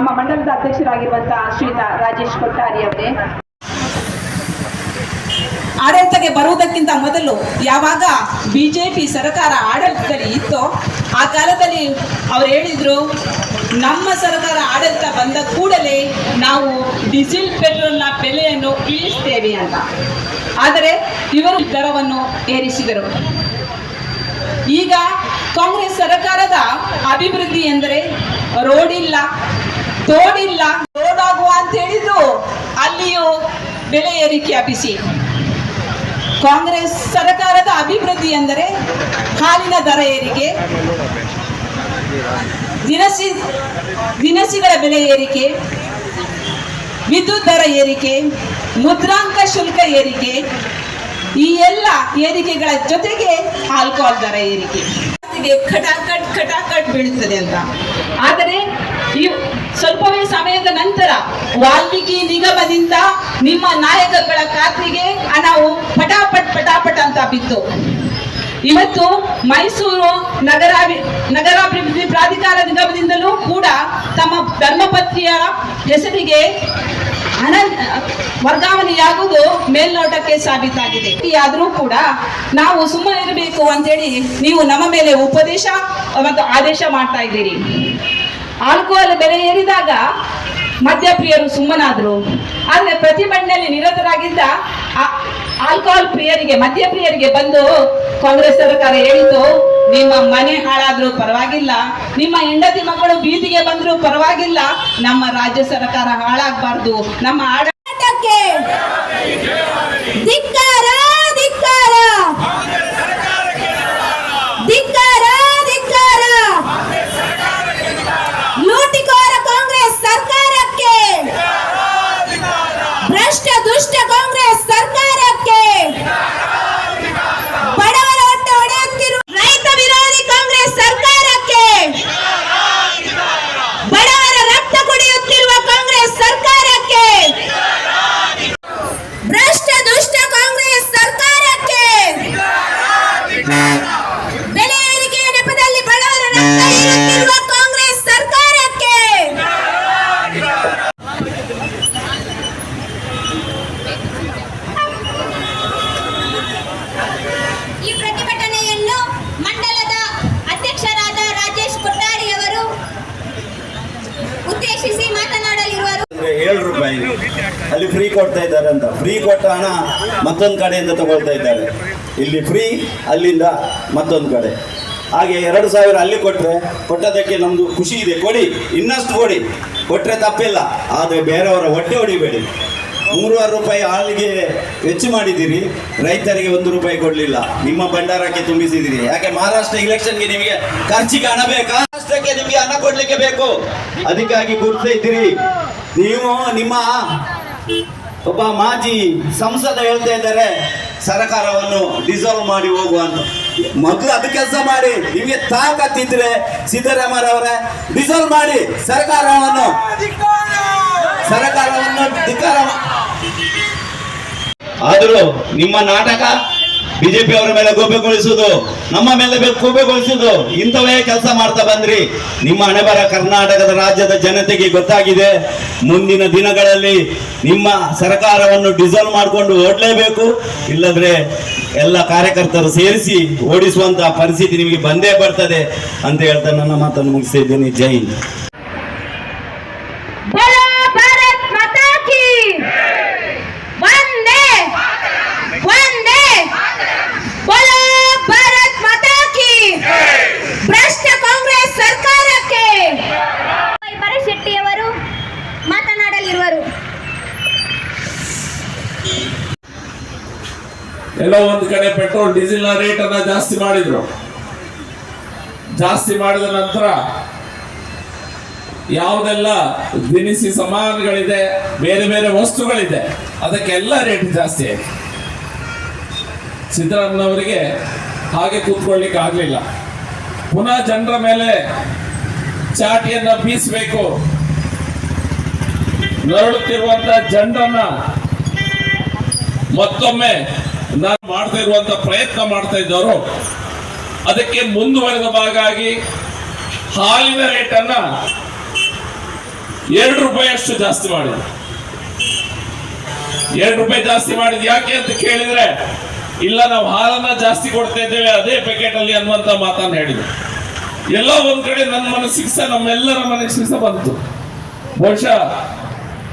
ನಮ್ಮ ಮಂಡಲದ ಅಧ್ಯಕ್ಷರಾಗಿರುವಂತಹ ಶ್ರೀತಾ ರಾಜೇಶ್ ಕೊಟ್ಟಾರಿ ಅವರೇ. ಆಡಳಿತಕ್ಕೆ ಬರುವುದಕ್ಕಿಂತ ಮೊದಲು ಯಾವಾಗ ಬಿಜೆಪಿ ಸರ್ಕಾರ ಆಡಳಿತದಲ್ಲಿ ಇತ್ತೋ ಆ ಕಾಲದಲ್ಲಿ ಅವ್ರು ಹೇಳಿದ್ರು, ನಮ್ಮ ಸರ್ಕಾರ ಆಡಳಿತ ಬಂದ ಕೂಡಲೇ ನಾವು ಡೀಸೆಲ್ ಪೆಟ್ರೋಲ್ನ ಬೆಲೆಯನ್ನು ಇಳಿಸ್ತೇವೆ ಅಂತ. ಆದರೆ ಇವರು ದರವನ್ನು ಏರಿಸಿದರು. ಈಗ ಕಾಂಗ್ರೆಸ್ ಸರ್ಕಾರದ ಅಭಿವೃದ್ಧಿ ಎಂದರೆ ರೋಡ್ ಇಲ್ಲ ತೋಡಿಲ್ಲ ತೋಡಾಗುವ ಅಂತ ಹೇಳಿದ್ರು, ಅಲ್ಲಿಯೂ ಬೆಲೆ ಏರಿಕೆ ಅಪಿಸಿ ಕಾಂಗ್ರೆಸ್ ಸರ್ಕಾರದ ಅಭಿವೃದ್ಧಿ ಎಂದರೆ ಹಾಲಿನ ದರ ಏರಿಕೆ, ದಿನಸಿ, ದಿನಸಿಗಳ ಬೆಲೆ ಏರಿಕೆ, ವಿದ್ಯುತ್ ದರ ಏರಿಕೆ, ಮುದ್ರಾಂಕ ಶುಲ್ಕ ಏರಿಕೆ, ಈ ಎಲ್ಲ ಏರಿಕೆಗಳ ಜೊತೆಗೆ ಆಲ್ಕೋಹಾಲ್ ದರ ಏರಿಕೆ. ಕಟಾಕಟ್ ಕಟಾಕಟ್ ಬೀಳುತ್ತದೆ ಅಂತ. ಆದರೆ ಈ ಸ್ವಲ್ಪವೇ ಸಮಯದ ನಂತರ ವಾಲ್ಮೀಕಿ ನಿಗಮದಿಂದ ನಿಮ್ಮ ನಾಯಕಗಳ ಖಾತ್ರಿಗೆ ಹಣವು ಪಟಾಪಟ್ ಪಟಾಪಟ್ ಅಂತ ಬಿತ್ತು ಇವತ್ತು ಮೈಸೂರು ನಗರಾಭಿ, ನಗರಾಭಿವೃದ್ಧಿ ಪ್ರಾಧಿಕಾರ ನಿಗಮದಿಂದಲೂ ಕೂಡ ತಮ್ಮ ಧರ್ಮಪತ್ನಿಯ ಹೆಸರಿಗೆ ಹಣ ವರ್ಗಾವಣೆಯಾಗುವುದು ಮೇಲ್ನೋಟಕ್ಕೆ ಸಾಬೀತಾಗಿದೆ. ಆದರೂ ಕೂಡ ನಾವು ಸುಮ್ಮನೆ ಇರಬೇಕು ಅಂತೇಳಿ ನೀವು ನಮ್ಮ ಮೇಲೆ ಉಪದೇಶ ಮತ್ತು ಆದೇಶ ಮಾಡ್ತಾ ಇದ್ದೀರಿ. ಆಲ್ಕೋಹಾಲ್ ಬೆಲೆ ಏರಿದಾಗ ಮದ್ಯಪ್ರಿಯರು ಸುಮ್ಮನಾದರು. ಆದರೆ ಪ್ರತಿಭಟನೆಯಲ್ಲಿ ನಿರತರಾಗಿದ್ದ ಆಲ್ಕೋಹಾಲ್ ಪ್ರಿಯರಿಗೆ, ಮದ್ಯಪ್ರಿಯರಿಗೆ ಬಂದು ಕಾಂಗ್ರೆಸ್ ಸರ್ಕಾರ ಹೇಳಿತು, ನಿಮ್ಮ ಮನೆ ಹಾಳಾದ್ರೂ ಪರವಾಗಿಲ್ಲ, ನಿಮ್ಮ ಹೆಂಡತಿ ಮಕ್ಕಳು ಬೀದಿಗೆ ಬಂದರೂ ಪರವಾಗಿಲ್ಲ, ನಮ್ಮ ರಾಜ್ಯ ಸರ್ಕಾರ ಹಾಳಾಗಬಾರ್ದು, ನಮ್ಮ ಆಡ ಹೋರಾಟಕ್ಕೆ ಧಿಕ್ಕಾರ ಧಿಕ್ಕಾರ ಧಿಕ್ಕಾರ ಧಿಕ್ಕಾರ ಲೂಟಿಕೋರ ಕಾಂಗ್ರೆಸ್ ಸರ್ಕಾರಕ್ಕೆ ಭ್ರಷ್ಟ ದುಷ್ಟ ಕಾಂಗ್ರೆಸ್ ಸರ್ಕಾರಕ್ಕೆ ಬಡವರ ಹೊಟ್ಟೆ ಹೊಡೆಯುತ್ತಿರುವ ರೈತ ವಿರೋಧಿ ಕಾಂಗ್ರೆಸ್ ಸರ್ಕಾರಕ್ಕೆ ಬಡವರ ರಕ್ತ ಕುಡಿಯುತ್ತಿರುವ ಕಾಂಗ್ರೆಸ್ ಸರ್ಕಾರಕ್ಕೆ ಭ್ರಷ್ಟ ದುಷ್ಟ ಕಾಂಗ್ರೆಸ್ ಸರ್ಕಾರಕ್ಕೆ ಬೆಲೆ ಏರಿಕೆಯ ನೆಪದಲ್ಲಿ ಬಡವರ ರಕ್ತ ಹೀರುತ್ತಿರುವ ಕಾಂಗ್ರೆಸ್ ಸರ್ಕಾರಕ್ಕೆ ಈ ಪ್ರತಿಭಟನೆಯನ್ನು ಮಂಡಲದ ಅಧ್ಯಕ್ಷರಾದ ರಾಜೇಶ್ ಕೊಟ್ಟಾರಿ ಅವರು ಉದ್ದೇಶಿಸಿ ಮಾತನಾಡಲಿರುವರು ಅಂದ್ರೆ ಏಳು ರೂಪಾಯಿ ಅಲ್ಲಿ ಫ್ರೀ ಕೊಡ್ತಾ ಇದ್ದಾರೆ ಅಂತ. ಫ್ರೀ ಕೊಟ್ಟ ಹಣ ಮತ್ತೊಂದು ಕಡೆಯಿಂದ ತಗೊಳ್ತಾ ಇದ್ದಾರೆ. ಇಲ್ಲಿ ಫ್ರೀ ಅಲ್ಲಿಂದ ಮತ್ತೊಂದು ಕಡೆ. ಹಾಗೆ ಎರಡು ಸಾವಿರ ಅಲ್ಲಿ ಕೊಟ್ಟರೆ ಕೊಟ್ಟದಕ್ಕೆ ನಮ್ದು ಖುಷಿ ಇದೆ. ಕೊಡಿ, ಇನ್ನಷ್ಟು ಕೊಡಿ. ಕೊಟ್ಟರೆ ತಪ್ಪಿಲ್ಲ. ಆದರೆ ಬೇರೆಯವರ ಹೊಟ್ಟೆ ಹೊಡಿಬೇಡಿ. ಮೂರುವರೆ ರೂಪಾಯಿ ಹಾಲಿಗೆ ವೆಚ್ಚ ಮಾಡಿದ್ದೀರಿ, ರೈತರಿಗೆ ಒಂದು ರೂಪಾಯಿ ಕೊಡಲಿಲ್ಲ. ನಿಮ್ಮ ಭಂಡಾರಕ್ಕೆ ತುಂಬಿಸಿದ್ದೀರಿ. ಯಾಕೆ ಮಹಾರಾಷ್ಟ್ರ ಇಲೆಕ್ಷನ್ಗೆ ನಿಮಗೆ ಖರ್ಚಿಗೆ ಹಣ ಬೇಕಾ? ಮಹಾರಾಷ್ಟ್ರಕ್ಕೆ ನಿಮಗೆ ಹಣ ಕೊಡಲಿಕ್ಕೆ ಬೇಕು. ಅದಕ್ಕಾಗಿ ಗುರ್ತಾ ನೀವು ನಿಮ್ಮ ಒಬ್ಬ ಮಾಜಿ ಸಂಸದ ಹೇಳ್ತಾ ಇದ್ದಾರೆ, ಸರ್ಕಾರವನ್ನು ಡಿಸಾಲ್ವ್ ಮಾಡಿ ಹೋಗುವ ಅಂತ. ಮೊದಲು ಅದು ಕೆಲಸ ಮಾಡಿ, ನಿಮಗೆ ತಾಕತ್ತಿದ್ರೆ ಸಿದ್ದರಾಮಯ್ಯವರೇ ಡಿಸಾಲ್ವ್ ಮಾಡಿ ಸರ್ಕಾರವನ್ನು. ಸರ್ಕಾರವನ್ನು ಧಿಕ್ಕಾರ ಮಾ- ಆದರೂ ನಿಮ್ಮ ನಾಟಕ ಬಿಜೆಪಿ ಅವರ ಮೇಲೆ ಗೋಪೆಗೊಳಿಸುವುದು ನಮ್ಮ ಮೇಲೆ ಗೋಪೆಗೊಳಿಸುವುದು ಇಂಥವೇ ಕೆಲಸ ಮಾಡ್ತಾ ಬಂದ್ರಿ. ನಿಮ್ಮ ಹಣೆಬರ ಕರ್ನಾಟಕದ ರಾಜ್ಯದ ಜನತೆಗೆ ಗೊತ್ತಾಗಿದೆ. ಮುಂದಿನ ದಿನಗಳಲ್ಲಿ ನಿಮ್ಮ ಸರ್ಕಾರವನ್ನು ಡಿಸಲ್ವ್ ಮಾಡಿಕೊಂಡು ಓಡಲೇಬೇಕು. ಇಲ್ಲದ್ರೆ ಎಲ್ಲ ಕಾರ್ಯಕರ್ತರು ಸೇರಿಸಿ ಓಡಿಸುವಂತಹ ಪರಿಸ್ಥಿತಿ ನಿಮಗೆ ಬಂದೇ ಬರ್ತದೆ ಅಂತ ಹೇಳ್ತಾ ನನ್ನ ಮಾತನ್ನು ಮುಗಿಸಿದ್ದೀನಿ ಜೈ ಎಲ್ಲೋ ಒಂದು ಕಡೆ ಪೆಟ್ರೋಲ್ ಡೀಸೆಲ್ ರೇಟ್ ಅನ್ನ ಜಾಸ್ತಿ ಮಾಡಿದ್ರು. ಜಾಸ್ತಿ ಮಾಡಿದ ನಂತರ ಯಾವುದೆಲ್ಲ ದಿನಿಸಿ ಸಮಾನಗಳಿದೆ, ಬೇರೆ ಬೇರೆ ವಸ್ತುಗಳಿದೆ, ಅದಕ್ಕೆಲ್ಲ ರೇಟ್ ಜಾಸ್ತಿ ಆಯ್ತು. ಸಿದ್ದರಾಮನವರಿಗೆ ಹಾಗೆ ಕೂತ್ಕೊಳ್ಳಿಕ್ಕೆ ಆಗಲಿಲ್ಲ. ಪುನಃ ಜನರ ಮೇಲೆ ಚಾಟಿಯನ್ನ ಬೀಸಬೇಕು. ನರಳುತ್ತಿರುವಂತ ಜನರನ್ನ ಮತ್ತೊಮ್ಮೆ ನಾನು ಮಾಡ್ತಾ ಇರುವಂತ ಪ್ರಯತ್ನ ಮಾಡ್ತಾ ಇದ್ದವರು, ಅದಕ್ಕೆ ಮುಂದುವರೆದ ಭಾಗ ಆಗಿ ಹಾಲಿನ ರೇಟನ್ನ ಎರಡು ರೂಪಾಯಿಯಷ್ಟು ಜಾಸ್ತಿ ಮಾಡಿದ್ರು. ಎರಡು ರೂಪಾಯಿ ಜಾಸ್ತಿ ಮಾಡಿದ್ ಯಾಕೆ ಅಂತ ಕೇಳಿದ್ರೆ, ಇಲ್ಲ, ನಾವು ಹಾಲನ್ನ ಜಾಸ್ತಿ ಕೊಡ್ತಾ ಇದ್ದೇವೆ, ಅದೇ ಪ್ಯಾಕೆಟ್ ಅಲ್ಲಿ ಅನ್ನುವಂತ ಮಾತನ್ನ ಹೇಳಿದ್ರು. ಎಲ್ಲ ಒಂದ್ ಕಡೆ ನನ್ನ ಮನಸ್ಸಿಗೆ ಸಹ ನಮ್ಮೆಲ್ಲರ ಮನಸ್ಸಿಗೆ ಸಹ ಬಂತು. ಬಹುಶಃ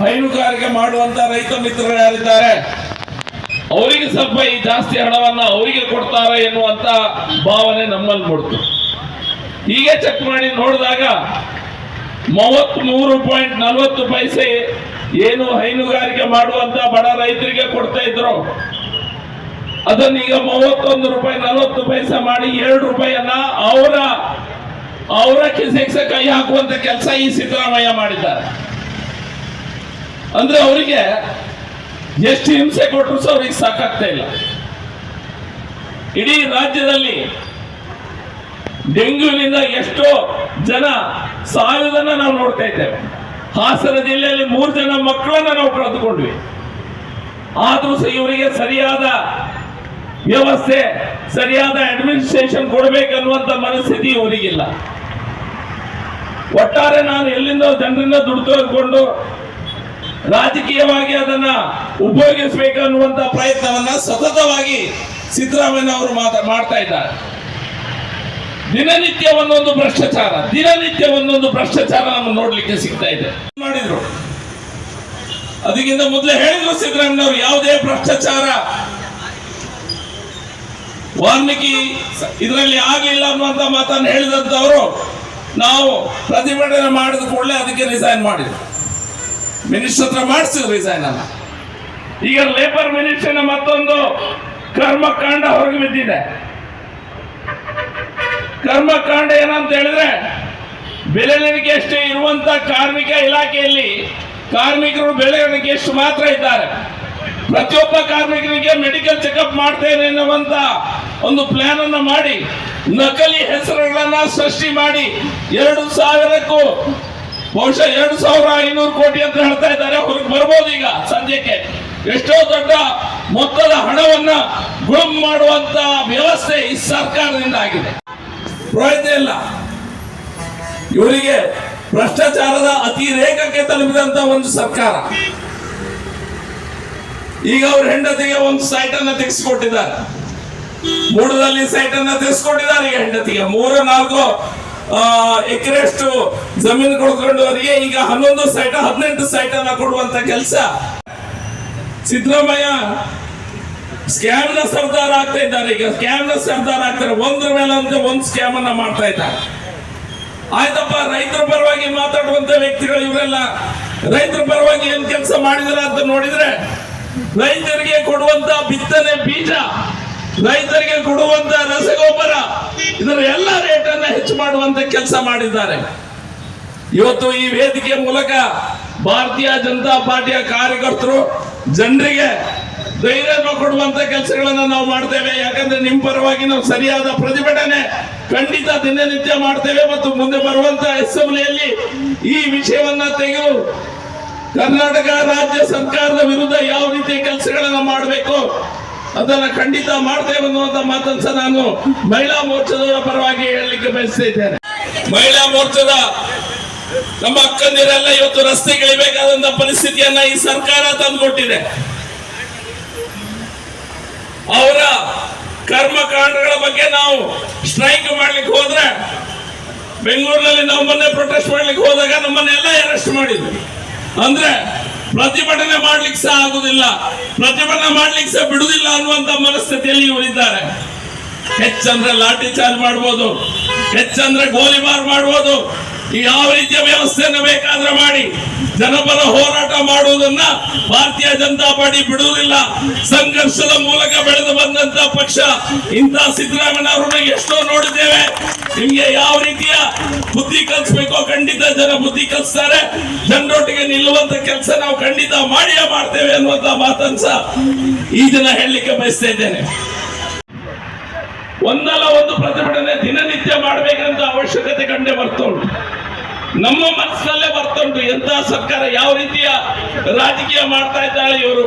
ಹೈನುಗಾರಿಕೆ ಮಾಡುವಂತ ರೈತ ಮಿತ್ರರು ಯಾರಿದ್ದಾರೆ ಅವರಿಗೆ ಸ್ವಲ್ಪ ಈ ಜಾಸ್ತಿ ಹಣವನ್ನ ಅವರಿಗೆ ಕೊಡ್ತಾರೆ ಎನ್ನುವಂತ ಭಾವನೆ ನಮ್ಮಲ್ಲಿ ಮೂಡ್ತು. ಹೀಗೆ ಚೆಕ್ ಮಾಡಿ ನೋಡಿದಾಗ ಮೂವತ್ತ್ ಮೂರು ಪಾಯಿಂಟ್ ನಲವತ್ತು ಪೈಸೆ ಏನು ಹೈನುಗಾರಿಕೆ ಮಾಡುವಂತ ಬಡ ರೈತರಿಗೆ ಕೊಡ್ತಾ ಇದ್ರು. ಅದನ್ನ ಈಗ ಮೂವತ್ತೊಂದು ರೂಪಾಯಿ ನಲವತ್ತು ಪೈಸೆ ಮಾಡಿ ಎರಡು ರೂಪಾಯಿಯನ್ನ ಅವರ ಅವರ ಕಿಸೆಗೆ ಕೈ ಹಾಕುವಂತ ಕೆಲಸ ಈ ಸಿದ್ದರಾಮಯ್ಯ ಮಾಡಿದ್ದಾರೆ. ಅಂದ್ರೆ ಅವರಿಗೆ ಎಷ್ಟು ಹಿಂಸೆ ಕೊಟ್ಟರು ಸಹ ಅವ್ರಿಗೆ ಸಾಕಾಗ್ತಾ ಇಲ್ಲ. ಇಡೀ ರಾಜ್ಯದಲ್ಲಿ ಡೆಂಗ್ಯೂನಿಂದ ಎಷ್ಟೋ ಜನ ಸಾಯುವುದನ್ನ ನಾವು ನೋಡ್ತಾ ಇದ್ದೇವೆ. ಹಾಸನ ಜಿಲ್ಲೆಯಲ್ಲಿ ಮೂರು ಜನ ಮಕ್ಕಳನ್ನ ನಾವು ಕಳೆದುಕೊಂಡ್ವಿ. ಆದ್ರೂ ಸಹ ಇವರಿಗೆ ಸರಿಯಾದ ವ್ಯವಸ್ಥೆ, ಸರಿಯಾದ ಅಡ್ಮಿನಿಸ್ಟ್ರೇಷನ್ ಕೊಡಬೇಕನ್ನುವಂತ ಮನಸ್ಥಿತಿ ಇವರಿಗಿಲ್ಲ. ಒಟ್ಟಾರೆ ನಾನು ಎಲ್ಲಿಂದ ಜನರಿಂದ ದುಡ್ಡು ತೆಗೆದುಕೊಂಡು ರಾಜಕೀಯವಾಗಿ ಅದನ್ನ ಉಪಯೋಗಿಸಬೇಕನ್ನುವಂತ ಪ್ರಯತ್ನವನ್ನ ಸತತವಾಗಿ ಸಿದ್ದರಾಮಯ್ಯ ಅವರು ಮಾಡ್ತಾ ಇದ್ದಾರೆ. ದಿನನಿತ್ಯ ಒಂದೊಂದು ಭ್ರಷ್ಟಾಚಾರ, ದಿನನಿತ್ಯ ಒಂದೊಂದು ಭ್ರಷ್ಟಾಚಾರ ನಮ್ಗೆ ನೋಡ್ಲಿಕ್ಕೆ ಸಿಗ್ತಾ ಇದೆ. ಮಾಡಿದ್ರು? ಅದಕ್ಕಿಂತ ಮೊದಲೇ ಹೇಳಿದ್ರು ಸಿದ್ದರಾಮಯ್ಯವರು ಯಾವುದೇ ಭ್ರಷ್ಟಾಚಾರ ವಾಲ್ಮೀಕಿ ಇದರಲ್ಲಿ ಆಗಲಿಲ್ಲ ಅನ್ನುವಂತ ಮಾತನ್ನು ಹೇಳಿದಂತವರು ನಾವು ಪ್ರತಿಭಟನೆ ಮಾಡಿದ ಕೂಡಲೇ ಅದಕ್ಕೆ ರಿಸೈನ್ ಮಾಡಿದ್ರು. ಮಿನಿಸ್ಟರ್ ಹತ್ರ ಮಾಡಿಸಿದ್ರು ರಿಸೈನ್ ಅನ್ನ ಈಗ ಲೇಬರ್ ಮಿನಿಸ್ಟರ್ನ ಮತ್ತೊಂದು ಕರ್ಮಕಾಂಡ ಹೊರಗೆ ಬಿದ್ದಿದೆ. ಕರ್ಮಕಾಂಡ ಏನಂತ ಹೇಳಿದ್ರೆ ನಡಿಕೆ ಅಷ್ಟೇ ಇರುವಂತ ಕಾರ್ಮಿಕ ಇಲಾಖೆಯಲ್ಲಿ ಕಾರ್ಮಿಕರು ನಡಿಕೆ ಎಷ್ಟು ಮಾತ್ರ ಇದ್ದಾರೆ. ಪ್ರತಿಯೊಬ್ಬ ಕಾರ್ಮಿಕರಿಗೆ ಮೆಡಿಕಲ್ ಚೆಕಪ್ ಮಾಡ್ತೇನೆ ಎನ್ನುವಂತ ಒಂದು ಪ್ಲಾನ್ ಅನ್ನು ಮಾಡಿ, ನಕಲಿ ಹೆಸರುಗಳನ್ನ ಸೃಷ್ಟಿ ಮಾಡಿ ಎರಡು ಸಾವಿರಕ್ಕೂ ಬಹುಶಃ ಎರಡು ಸಾವಿರ ಐನೂರು ಕೋಟಿ ಅಂತ ಹೇಳ್ತಾ ಇದ್ದಾರೆ ಹೊರಗೆ ಬರ್ಬೋದು ಈಗ ಸದ್ಯಕ್ಕೆ ಎಷ್ಟೋ ದೊಡ್ಡ ಮೊತ್ತದ ಹಣವನ್ನ ಗುಳುಂ ಮಾಡುವಂತ ವ್ಯವಸ್ಥೆ ಈ ಸರ್ಕಾರದಿಂದ ಆಗಿದೆ. ಪ್ರಯೋಜನ ಇಲ್ಲ. ಇವರಿಗೆ ಭ್ರಷ್ಟಾಚಾರದ ಅತಿರೇಕಕ್ಕೆ ತಲುಪಿದಂತ ಒಂದು ಸರ್ಕಾರ. ಈಗ ಅವ್ರ ಹೆಂಡತಿಗೆ ಒಂದು ಸೈಟ್ ಅನ್ನ ತೆಗೆಸಿಕೊಟ್ಟಿದ್ದಾರೆ. ಮೂಡದಲ್ಲಿ ಸೈಟ್ ಅನ್ನ ತೆಗೆಸ್ಕೊಟ್ಟಿದ್ದಾರೆ ಈಗ ಹೆಂಡತಿಗೆ. ಮೂರು, ನಾಲ್ಕು ಎಕರೆಷ್ಟು ಜಮೀನು ಕೊಡ್ಕೊಂಡವರಿಗೆ ಈಗ ಹನ್ನೊಂದು ಸೈಟ್, ಹದಿನೆಂಟು ಸೈಟ್ ಅನ್ನ ಕೊಡುವಂತ ಕೆಲಸ. ಸಿದ್ದರಾಮಯ್ಯ ಸ್ಕ್ಯಾಮ್ನ ಸರ್ದಾರ ಆಗ್ತಾ ಇದ್ದಾರೆ. ಈಗ ಸ್ಕ್ಯಾಮ್ನ ಸರ್ದಾರ ಆಗ್ತಾರೆ. ಒಂದ್ರ ಮೇಲೆ ಅಂತ ಒಂದು ಸ್ಕ್ಯಾಮ್ ಅನ್ನ ಮಾಡ್ತಾ ಇದ್ದಾರೆ. ಆಯ್ತಪ್ಪ, ರೈತರ ಪರವಾಗಿ ಮಾತಾಡುವಂತ ವ್ಯಕ್ತಿಗಳು ಇವರೆಲ್ಲ. ರೈತರ ಪರವಾಗಿ ಏನ್ ಕೆಲಸ ಮಾಡಿದ್ರ ಅಂತ ನೋಡಿದ್ರೆ ರೈತರಿಗೆ ಕೊಡುವಂತ ಬಿತ್ತನೆ ಬೀಜ. ರೈತರಿಗೆ ಕೊಡುವಂತ ರಸಗೊಬ್ಬರ. ಇದರ ಎಲ್ಲ ರೇಟ್ ಅನ್ನ ಹೆಚ್ಚು ಮಾಡುವಂತ ಕೆಲಸ ಮಾಡಿದ್ದಾರೆ. ಇವತ್ತು ಈ ವೇದಿಕೆ ಮೂಲಕ ಭಾರತೀಯ ಜನತಾ ಪಾರ್ಟಿಯ ಕಾರ್ಯಕರ್ತರು ಜನರಿಗೆ ಧೈರ್ಯ ಕೊಡುವಂತ ಕೆಲಸಗಳನ್ನ ನಾವು ಮಾಡ್ತೇವೆ. ಯಾಕಂದ್ರೆ ನಿಮ್ಮ ಪರವಾಗಿ ನಾವು ಸರಿಯಾದ ಪ್ರತಿಭಟನೆ ಖಂಡಿತ ದಿನನಿತ್ಯ ಮಾಡ್ತೇವೆ ಮತ್ತು ಮುಂದೆ ಬರುವಂತ ಅಸೆಂಬ್ಲಿಯಲ್ಲಿ ಈ ವಿಷಯವನ್ನ ತೆಗೆದು ಕರ್ನಾಟಕ ರಾಜ್ಯ ಸರ್ಕಾರದ ವಿರುದ್ಧ ಯಾವ ರೀತಿಯ ಕೆಲಸಗಳನ್ನ ಮಾಡಬೇಕು ಅದನ್ನ ಖಂಡಿತ ಮಾಡ್ತೇವೆ ಅನ್ನುವಂತ ಮಾತನ್ನ ಸಹ ನಾನು ಮಹಿಳಾ ಮೋರ್ಚಾದವರ ಪರವಾಗಿ ಹೇಳಲಿಕ್ಕೆ ಬಯಸ್ತಾ ಇದ್ದೇನೆ. ಮಹಿಳಾ ಮೋರ್ಚಾದ ನಮ್ಮ ಅಕ್ಕಂದಿರೆಲ್ಲ ಇವತ್ತು ರಸ್ತೆಗಿಳಿಬೇಕಾದಂತ ಪರಿಸ್ಥಿತಿಯನ್ನ ಈ ಸರ್ಕಾರ ತಂದುಕೊಟ್ಟಿದೆ. ಅವರ ಕರ್ಮಕಾಂಡಗಳ ಬಗ್ಗೆ ನಾವು ಸ್ಟ್ರೈಕ್ ಮಾಡ್ಲಿಕ್ಕೆ ಹೋದ್ರೆ ಬೆಂಗಳೂರಿನಲ್ಲಿ ನಾವು ಪ್ರೊಟೆಸ್ಟ್ ಮಾಡ್ಲಿಕ್ಕೆ ಹೋದಾಗ ನಮ್ಮನ್ನೆಲ್ಲ ಅರೆಸ್ಟ್ ಮಾಡಿದ್ರು. ಅಂದ್ರೆ ಪ್ರತಿಭಟನೆ ಮಾಡ್ಲಿಕ್ಕೆ ಸಹ ಆಗುದಿಲ್ಲ. ಪ್ರತಿಭಟನೆ ಮಾಡ್ಲಿಕ್ಕೆ ಸಹ ಬಿಡುದಿಲ್ಲ ಅನ್ನುವಂತ ಮನಸ್ಥಿತಿಯಲ್ಲಿ ಇವರಿದ್ದಾರೆ ಹೆಚ್ಚಂದ್ರೆ ಲಾಠಿ ಚಾರ್ಜ್ ಮಾಡ್ಬೋದು. ಹೆಚ್ಚಂದ್ರೆ ಗೋಲಿಬಾರ್ ಮಾಡ್ಬೋದು. ಯಾವ ರೀತಿಯ ವ್ಯವಸ್ಥೆಯನ್ನು ಬೇಕಾದ್ರೆ ಮಾಡಿ. ಜನಪರ ಹೋರಾಟ ಮಾಡುವುದನ್ನ ಭಾರತೀಯ ಜನತಾ ಪಾರ್ಟಿ ಬಿಡುವುದಿಲ್ಲ. ಸಂಘರ್ಷದ ಮೂಲಕ ಬೆಳೆದು ಬಂದಂತ ಪಕ್ಷ. ಇಂಥ ಸಿದ್ದರಾಮಯ್ಯ ಅವರನ್ನ ಎಷ್ಟೋ ನೋಡಿದ್ದೇವೆ. ನಿಮ್ಗೆ ಯಾವ ರೀತಿಯ ಬುದ್ಧಿ ಕಲಿಸ್ಬೇಕೋ ಖಂಡಿತ ಜನ ಬುದ್ಧಿ ಕಲಿಸ್ತಾರೆ. ಜನರೊಟ್ಟಿಗೆ ನಿಲ್ಲುವಂತ ಕೆಲಸ ನಾವು ಖಂಡಿತ ಮಾಡಿಯೇ ಮಾಡ್ತೇವೆ ಅನ್ನುವಂತ ಮಾತನ್ನ ಸಹ ಈ ದಿನ ಹೇಳಲಿಕ್ಕೆ ಬಯಸ್ತಾ ಇದ್ದೇನೆ. ಒಂದಲ್ಲ ಒಂದು ಪ್ರತಿಭಟನೆ ದಿನನಿತ್ಯ ಮಾಡಬೇಕಂತ ಅವಶ್ಯಕತೆ ಕಂಡೇ ಬರ್ತುಂಟು ನಮ್ಮ ಮನಸ್ಸಿನಲ್ಲೇ ಬರ್ತುಂಟು ಎಂತ ಸರ್ಕಾರ ಯಾವ ರೀತಿಯ ರಾಜಕೀಯ ಮಾಡ್ತಾ ಇದ್ದಾಳೆ ಇವರು?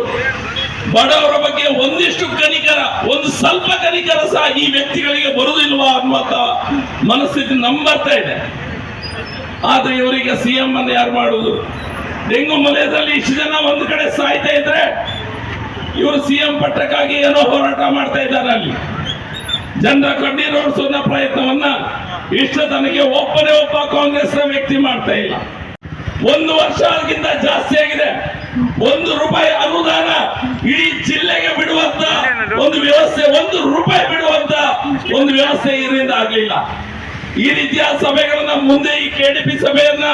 ಬಡವರ ಬಗ್ಗೆ ಒಂದಿಷ್ಟು ಕನಿಕರ, ಒಂದು ಸ್ವಲ್ಪ ಕನಿಕರ ಸಹ ಈ ವ್ಯಕ್ತಿಗಳಿಗೆ ಬರುವುದಿಲ್ವಾ ಅನ್ನುವಂತ ಮನಸ್ಥಿತಿ ನಮ್ಮ ಬರ್ತಾ ಇದೆ. ಆದ್ರೆ ಇವರಿಗೆ ಸಿಎಂ ಅನ್ನು ಯಾರು ಮಾಡುವುದು? ಡೆಂಗು ಮಲಯದಲ್ಲಿ ಇಷ್ಟು ಜನ ಒಂದು ಕಡೆ ಸಾಯ್ತಾ ಇದ್ರೆ ಇವರು ಸಿಎಂ ಪಟ್ಟಕ್ಕಾಗಿ ಏನೋ ಹೋರಾಟ ಮಾಡ್ತಾ ಇದ್ದಾರೆ ಅಲ್ಲಿ. ಜನರ ಕಣ್ಣೀರು ಓಡಿಸುವ ಪ್ರಯತ್ನವನ್ನ ಇಷ್ಟ ತನಗೆ ಒಬ್ಬನೇ ಒಬ್ಬ ಕಾಂಗ್ರೆಸ್ನ ವ್ಯಕ್ತಿ ಮಾಡ್ತಾ ಇಲ್ಲ. ಒಂದು ವರ್ಷ ಆಗಿಂತ ಜಾಸ್ತಿ ಆಗಿದೆ. ಒಂದು ರೂಪಾಯಿ ಅನುದಾನ ಇಡೀ ಜಿಲ್ಲೆಗೆ ಬಿಡುವಂತ ಒಂದು ವ್ಯವಸ್ಥೆ, ಒಂದು ರೂಪಾಯಿ ಬಿಡುವಂತ ಒಂದು ವ್ಯವಸ್ಥೆ ಇದರಿಂದ ಆಗಲಿಲ್ಲ. ಈ ರೀತಿಯ ಸಭೆಗಳನ್ನ ಮುಂದೆ ಈ ಕೆಡಿಪಿ ಸಭೆಯನ್ನ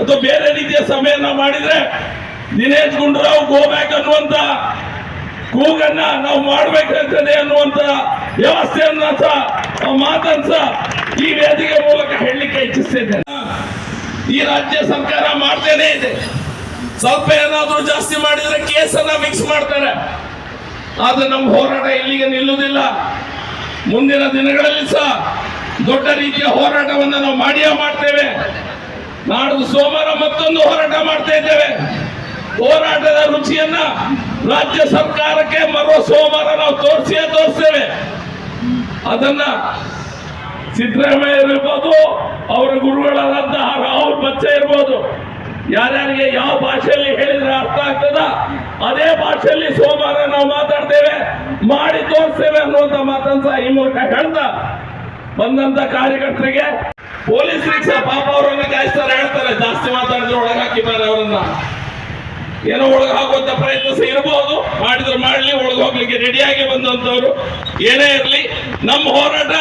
ಅಥವಾ ಬೇರೆ ರೀತಿಯ ಸಭೆಯನ್ನ ಮಾಡಿದ್ರೆ ದಿನೇಶ್ ಗುಂಡೂರಾವ್ ಗೋ ಬ್ಯಾಕ್ ಅನ್ನುವಂತ ಕೂಗನ್ನ ನಾವು ಮಾಡ್ಬೇಕಂತದೆ ಅನ್ನುವಂತ ವ್ಯವಸ್ಥೆಯನ್ನ ಸಹ ಈ ವೇದಿಕೆ ಮೂಲಕ ಹೇಳಲಿಕ್ಕೆ ಇಚ್ಛಿಸ್ತಿದ್ದೇನೆ ಈ ರಾಜ್ಯ ಸರ್ಕಾರ ಮಾಡ್ತೇನೆ ಇದೆ. ಸ್ವಲ್ಪ ಏನಾದ್ರೂ ಜಾಸ್ತಿ ಮಾಡಿದ್ರೆ ಕೇಸನ್ನ ಮಿಕ್ಸ್ ಮಾಡ್ತಾರೆ. ಆದ್ರೆ ನಮ್ಮ ಹೋರಾಟ ಇಲ್ಲಿಗೆ ನಿಲ್ಲುವುದಿಲ್ಲ. ಮುಂದಿನ ದಿನಗಳಲ್ಲಿ ಸಹ ದೊಡ್ಡ ರೀತಿಯ ಹೋರಾಟವನ್ನು ನಾವು ಮಾಡಿಯೇ ಮಾಡ್ತೇವೆ. ನಾಡು ಸೋಮವಾರ ಮತ್ತೊಂದು ಹೋರಾಟ ಮಾಡ್ತಾ ಇದ್ದೇವೆ. ಹೋರಾಟದ ರುಚಿಯನ್ನ ರಾಜ್ಯ ಸರ್ಕಾರಕ್ಕೆ ಮರೋ ಸೋಮವಾರ ನಾವು ತೋರಿಸಿಯೇ ತೋರಿಸ್ತೇವೆ. ಅದನ್ನ ಸಿದ್ದರಾಮಯ್ಯ ಇರ್ಬೋದು, ಅವರ ಗುರುಗಳಾದಂತಹ ರಾಹುಲ್ ಬಚ್ಚೆ ಇರ್ಬೋದು. ಯಾರ್ಯಾರಿಗೆ ಯಾವ ಭಾಷೆಯಲ್ಲಿ ಹೇಳಿದ್ರೆ ಅರ್ಥ ಆಗ್ತದ? ಅದೇ ಭಾಷೆಯಲ್ಲಿ ಸೋಮವಾರ ನಾವು ಮಾತಾಡ್ತೇವೆ, ಮಾಡಿ ತೋರಿಸ್ತೇವೆ ಅನ್ನುವಂತ ಮಾತನ್ನ ಈ ಮೂಲಕ ಹೇಳ್ತಾ ಬಂದಂತ ಕಾರ್ಯಕರ್ತರಿಗೆ ಪೊಲೀಸ್ ರಿಕ್ಷಾ ಪಾಪ ಅವರನ್ನ ಕಾಯಿಸ್ತಾರೆ, ಹೇಳ್ತಾರೆ, ಜಾಸ್ತಿ ಮಾತಾಡಿದ್ರೆ ಒಳಗಾಕಿದ್ದಾರೆ ಅವರನ್ನ. ಏನೋ ಒಳಗೆ ಹಾಕುವಂತ ಪ್ರಯತ್ನ ಸಹ ಇರಬಹುದು ಮಾಡಿದ್ರೆ ಮಾಡಲಿ, ಒಳಗೆ ಹೋಗ್ಲಿಕ್ಕೆ ರೆಡಿಯಾಗಿ ಬಂದಂತವ್ರು ಏನೇ ಇರಲಿ, ನಮ್ಮ ಹೋರಾಟ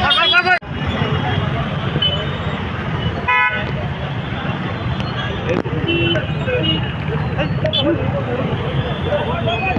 అక్కడ Thank you.